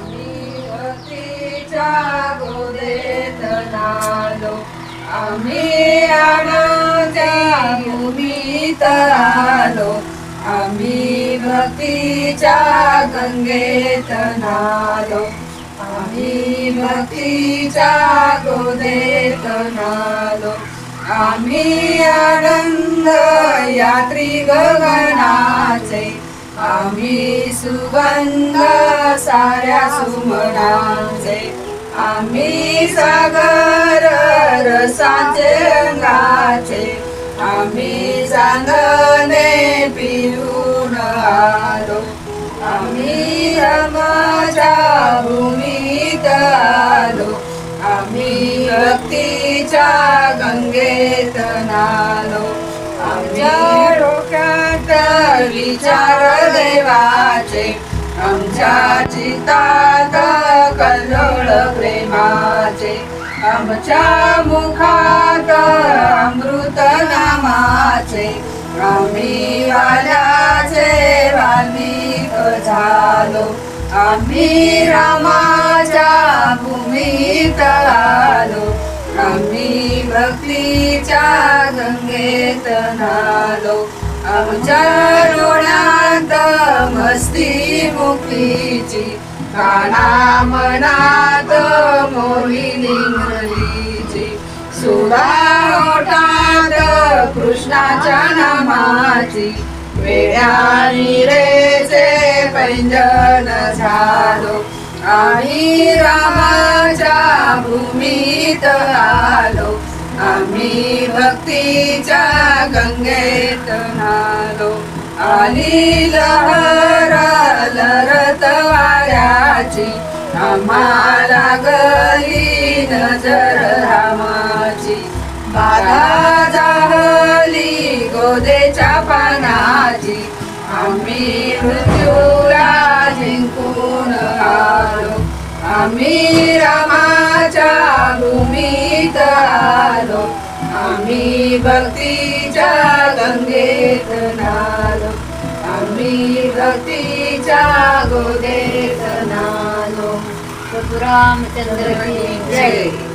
आम्ही भक्तीच्या गोदेत नालो. आम्ही अनाच्या भूमीत आलो. आम्ही भक्तीच्या गंगेत नालो. आम्ही भक्तीच्या गोदेत नालो. आम्ही आनंद यात्री गगनाचे. आम्ही सुगंध साऱ्या सुमनाचे. आम्ही सागर रसाचे अंगाचे आम्ही चांदणे पिऊन आलो. आम्ही रमाच्या भूमीत आलो. आम्ही भक्तीच्या गंगेत नालो. आमच्या डोक्यात विचार देवाचे. आमच्या चितात कल्लोळ प्रेमाचे आमच्या मुखात अमृत नामाचे आम्ही वाल्याचे वाल्मिक झालो. आम्ही रामाच्या भूमीत आलो. आम्ही भक्तीच्या गंगेत नालो आमच्या डोळ्यात मोहिनीची काना मनात मोहिनी मुरलीची सुरा कृष्णाच्या नामाची. वेळानी रेचे पैंजन झालो. आम्ही रामाच्या भूमीत आलो. आम्ही भक्तीच्या गंगेत नालो आली लहर रामाची आम्हाला गली नजर रामाची बाधा झाली गोदेच्या पानाची. आम्ही मृत्यूला जिंकून आलो. आम्ही रामाच्या भूमीत आलो. आम्ही भक्तीच्या गंगेत नालो आम्ही भक्तीच्या गोदे रामचंद्र की जय